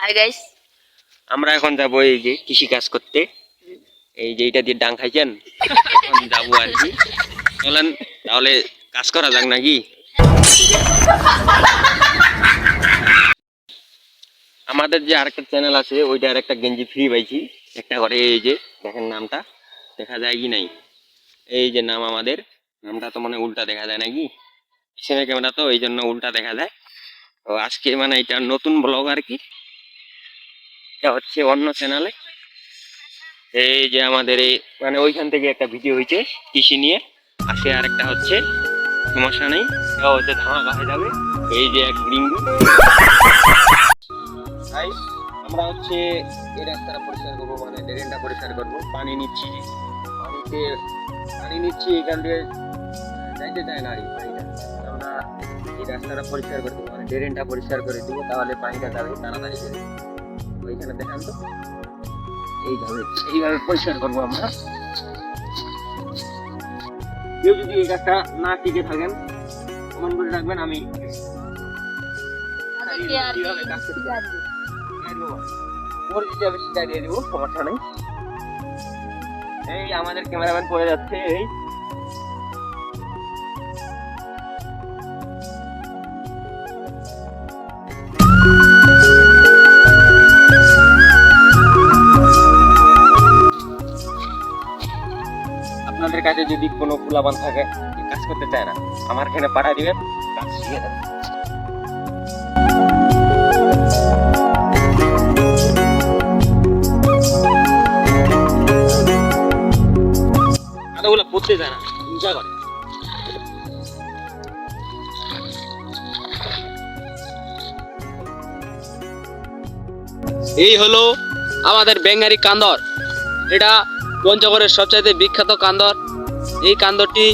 Hi guys আমরা এখন যাব এই যে কৃষি কাজ করতে। এই যে এটা দিয়ে ডাং খাইছেন? এখন যাব আর কি। চলেন, তাহলে কাজ করা যাক নাকি? আমাদের যে আরেকটা চ্যানেল আছে ওইটার একটা গেঞ্জি ফ্রি পাইছি। একটা করে এই যে, দেখেন নামটা। দেখা যায় কি নাই? এই যে নাম আমাদের। নামটা তো মানে উল্টা দেখা যায় নাকি? পিছনে ক্যামেরা তো, এই জন্য উল্টা দেখা যায়। তো আজকে মানে এটা নতুন ব্লগ আর কি। এটা হচ্ছে অন্য চ্যানেলে এই যে আমাদের এই মানে ওইখান থেকে একটা ভিডিও হয়েছে কৃষি নিয়ে। আজকে আরেকটা হচ্ছে সমস্যা নেই হচ্ছে ধামাকা হয়ে যাবে। এই যে এক গ্রিঙ্গু তাই আমরা হচ্ছে এই রাস্তাটা পরিষ্কার করব মানে ড্রেনটা পরিষ্কার করব। পানি নিচ্ছি। পানিতে পানি নিচ্ছি, এখান থেকে যাইতে চায় না আর কি পানিটা। আমরা এই রাস্তাটা পরিষ্কার করে দেবো। মানে ড্রেনটা পরিষ্কার করে দেবো তাহলে পানিটা যাবে তাড়াতাড়ি করে। ওইখানে দেখান তো। এইভাবে এইভাবে পরিষ্কার করব আমরা। কেউ যদি এই কাজটা না শিখে থাকেন কমেন্ট করে রাখবেন আমি সেটা দিয়ে দেবো সমস্যা নেই। এই আমাদের ক্যামেরাম্যান পড়ে যাচ্ছে এই। আপনাদের কাছে যদি কোনো ফুলাবান থাকে কাজ করতে চায় না। আমার এখানে পাঠা দিবেন, কাজ শিখে দেবেন। না এই হলো আমাদের বেঙ্গারি কান্দর। এটা পঞ্চগড়ের সবচাইতে বিখ্যাত কান্দর। এই কান্দরটি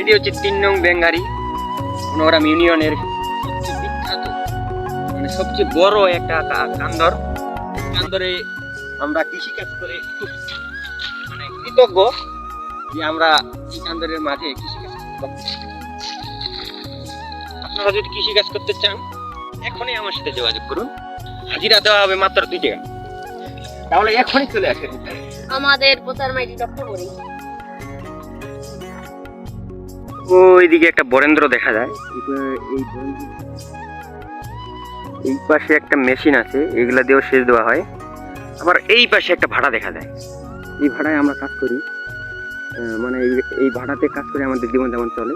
এটি হচ্ছে তিন নং বেঙ্গারি মনোগ্রাম ইউনিয়নের বিখ্যাত মানে সবচেয়ে বড় একটা কান্দর। কান্দরে আমরা কৃষিকাজ করে মানে কৃতজ্ঞ যে আমরা এই কান্দরের মাঝে কৃষিকাজ আপনারা যদি কৃষিকাজ করতে চান, এখনই আমার সাথে যোগাযোগ করুন। হাজিরা দেওয়া হবে মাত্র দুই টাকা। তাহলে এখনই চলে আসেন আমাদের প্রচার মাইটি ডক্টর বলি ওইদিকে একটা বরেন্দ্র দেখা যায়। এই- এই পাশে একটা মেশিন আছে এগুলা দিয়েও সেচ দেওয়া হয়। আবার এই পাশে একটা ভাড়া দেখা যায়। এই ভাড়ায় আমরা কাজ করি। মানে এই- এই ভাড়াতে কাজ করে আমাদের জীবন যেমন চলে।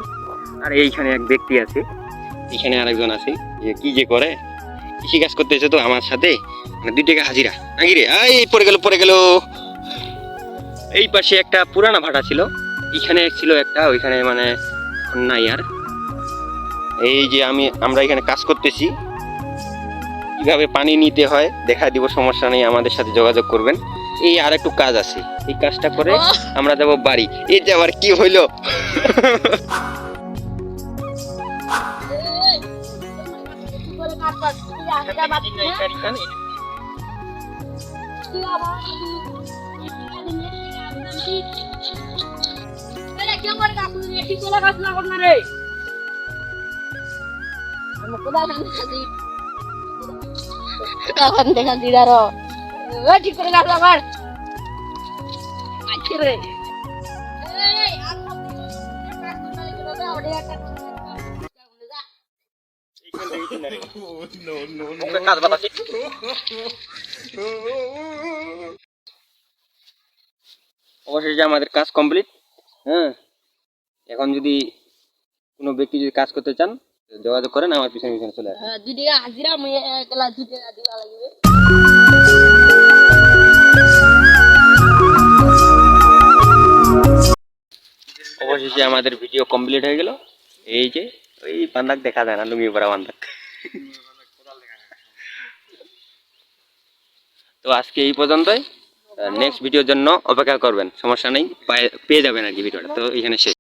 আর এইখানে এক ব্যক্তি আছে। এখানে আরেকজন আছে যে কি যে করে কৃষি কাজ করতে এসে তো আমার সাথে। দুই টাকা হাজিরা নাকি রে এই পড়ে গেল পড়ে গেল এই পাশে একটা পুরানা ভাড়া ছিল এখানে ছিল একটা ওইখানে মানে এখন নাই আর এই যে আমি আমরা এখানে কাজ করতেছি কীভাবে পানি নিতে হয় দেখা দিব সমস্যা নেই আমাদের সাথে যোগাযোগ করবেন এই আর একটু কাজ আছে এই কাজটা করে আমরা যাব বাড়ি এই যে আবার কি হইল তখন দেখা দিদার ঠিক করে গাছ আমার আচ্ছা রে এই, আর সব কিছু কাজ করতে লাগে না, দাও, ওটা একটা করে যা। কাজ বাতাসি অবশেষে আমাদের কাজ কমপ্লিট হ্যাঁ? এখন যদি কোনো ব্যক্তি যদি কাজ করতে চান যোগাযোগ করেন আমার পিছনে পিছনে চলে আসেন হ্যাঁ, দুই টাকা হাজিরা মুই একলা দুই টাকা দিবা লাগবে। অবশেষে আমাদের ভিডিও কমপ্লিট হয়ে গেল। এই যে ওই বান্দাক দেখা যায় না লুঙ্গি পরা বান্দাক তো আজকে এই পর্যন্তই। নেক্সট ভিডিওর জন্য অপেক্ষা করবেন। সমস্যা নেই, পায়ে- যাবেন আর কি ভিডিওটা তো এখানে শেষ।